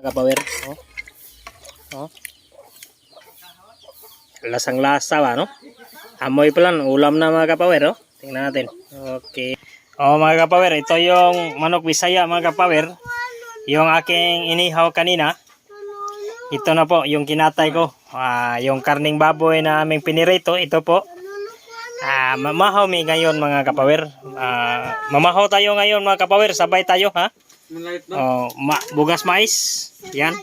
Mga kapawer. Oh. Oh. Lasang lasa ba, no? Amoy pa lang, ulam na mga kapawer, oh. Tingnan natin. Okay. Oh, mga kapawer, ito yung manok bisaya, mga kapawer. Yung aking inihaw kanina. Ito na po, yung kinatay ko. Ah, yung karning baboy na aming pinirito, ito po. Ah, mamahaw mi ngayon mga kapawer. Ah, mamahaw tayo ngayon mga kapawer, sabay tayo ha. Oh, ma bugas mais. Yan.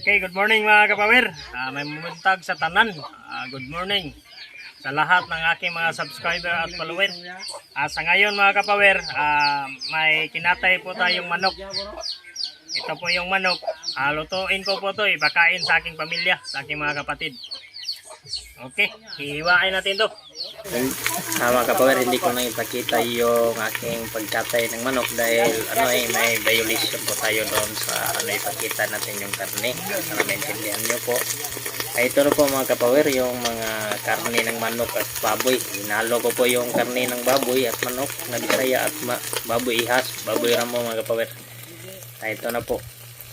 Okay, good morning mga kapawer. Ah, may mumuntag sa tanan. Ah, good morning sa lahat ng aking mga subscriber at follower. Ah, sa ngayon mga kapawer, ah, may kinatay po tayong manok. Ito po yung manok. Ah, ko po to, ipakain sa aking pamilya, sa aking mga kapatid. Okay, hihiwain natin to. Ah, mga kapawer, hindi ko na ipakita yung aking pagkatay ng manok dahil ano eh, may violation po tayo doon sa ano ipakita natin yung karne. Para maintindihan nyo po. Ay, ito na po mga kapawer, yung mga karne ng manok at baboy. Hinalo ko po yung karne ng baboy at manok na bisaya at baboy ihas, baboy ramo mga kapawer. Ay, ito na po.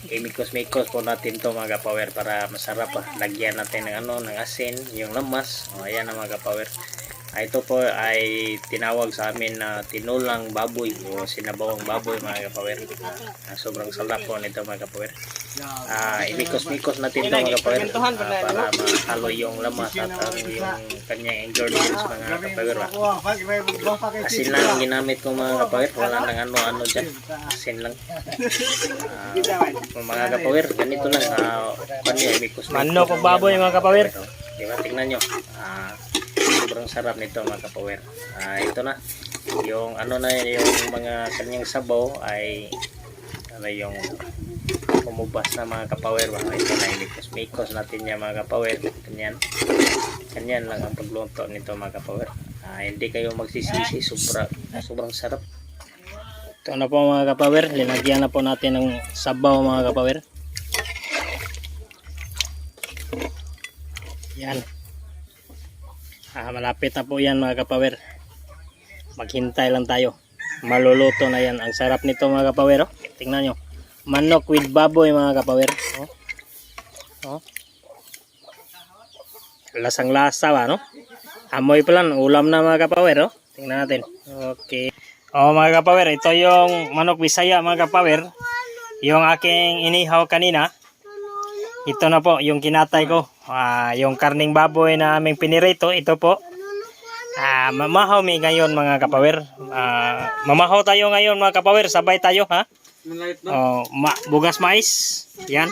Imikos-mikos po natin to mga kapawer para masarap pa. Lagyan natin ng ano, ng asin, yung lamas. O, ayan na mga kapawer. Ito po ay tinawag sa amin na tinulang baboy o sinabawang baboy mga kapawer. Ah, sobrang sarap po nito mga kapawer. Ah, imikos-mikos natin ito mga kapawer ah, para mahalo yung lamas at ang yung kanyang ingredients mga kapawer. Asin lang ang ginamit ko mga kapawer. Wala nang ano-ano dyan. Asin lang. Ah, mga kapawer, ganito lang. Uh, kanyo, imikos-mikos. Manok o baboy, mga kapawer. Di ba, tingnan nyo. Ah, sobrang sarap nito mga kapawer. Ah, ito na. Yung ano na yung mga kanyang sabaw ay ano yung kumubas na mga kapawer. Mga ito na imikos-mikos natin yan mga kapawer. Ganyan. Ganyan lang ang pagluto nito mga kapawer. Ah, hindi kayo magsisisi. Sobra, sobrang sarap. Ito na po mga kapawer. Linagyan na po natin ng sabaw mga kapawer. Yan. Ah, malapit na po yan mga kapawer. Maghintay lang tayo. Maluluto na yan. Ang sarap nito mga kapawer. Oh. Tingnan nyo. Manok with baboy mga kapawer. Oh. Oh. Lasang lasa ba no? Amoy pa lang. Ulam na mga kapawer. Oh. Tingnan natin. Okay. Oh mga kapawer. Ito yung manok bisaya mga kapawer. Yung aking inihaw kanina. Ito na po yung kinatay ko. Ah, yung karning baboy na aming pinirito, ito po. Ah, mamahaw mi ngayon mga kapawer. Ah, mamahaw tayo ngayon mga kapawer, sabay tayo ha. Oh, ma bugas mais. Yan.